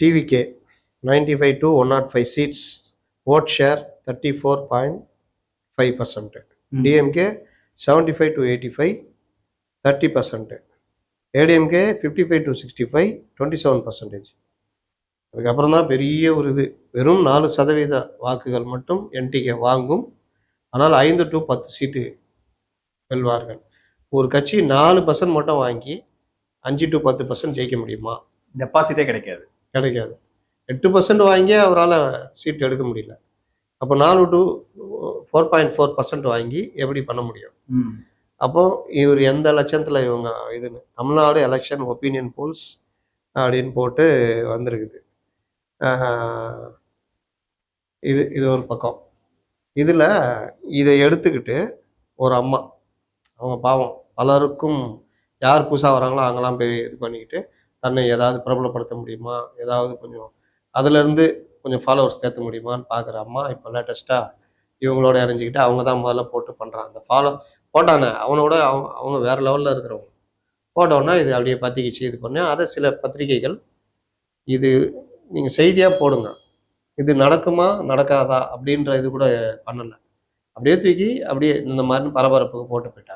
TVK ninety five to one naught five seats vote share thirty four point five percent DMK seventy five to eighty five thirty percent ADMK fifty five to sixty five twenty seven percentage அதுக்கப்புறம் தான் பெரிய ஒரு இது. வெறும் நாலு சதவீத வாக்குகள் மட்டும் என்டிகே வாங்கும். ஆனால் ஐந்து டு பத்து சீட்டு வெல்வார்கள். ஒரு கட்சி நாலு பர்சன்ட் மட்டும் வாங்கி அஞ்சு டு பத்து பர்சன்ட் ஜெயிக்க முடியுமா? டெபாசிட்டே கிடைக்காது. கிடைக்காது. எட்டு பர்சன்ட் வாங்கி அவரால் சீட் எடுக்க முடியல. அப்போ நாலு to four point four percent வாங்கி எப்படி பண்ண முடியும். அப்போ இவர் எந்த லட்சத்தில் இவங்க இதுன்னு தமிழ்நாடு எலெக்ஷன் ஒப்பீனியன் போல்ஸ் அப்படின்னு போட்டு வந்திருக்குது. இது இது ஒரு பக்கம். இதில் இதை எடுத்துக்கிட்டு ஒரு அம்மா அவங்க பாவம் பலருக்கும் யார் புதுசாக வராங்களோ அவங்களாம் போய் இது பண்ணிக்கிட்டு தன்னை ஏதாவது பிரபலப்படுத்த முடியுமா? ஏதாவது கொஞ்சம் அதுலேருந்து கொஞ்சம் ஃபாலோவர்ஸ் சேர்த்த முடியுமான்னு பார்க்குற அம்மா இப்போ லேட்டஸ்ட்டாக இவங்களோட இணைஞ்சிக்கிட்டு அவங்க தான் முதல்ல போட்டு பண்ணுறாங்க அந்த ஃபாலோ போட்டானே அவனோட அவங்க அவங்க வேறு லெவலில் இருக்கிறவங்க. போட்டோன்னா இது அப்படியே பத்திக்கிச்சு இது பண்ணேன் அதை சில பத்திரிகைகள் இது நீங்கள் செய்தியாக போடுங்க. இது நடக்குமா நடக்காதா அப்படின்ற இது கூட பண்ணலை. அப்படியே தூக்கி அப்படியே இந்த மாதிரி பரபரப்புக்கு போட்டு போயிட்டாங்க.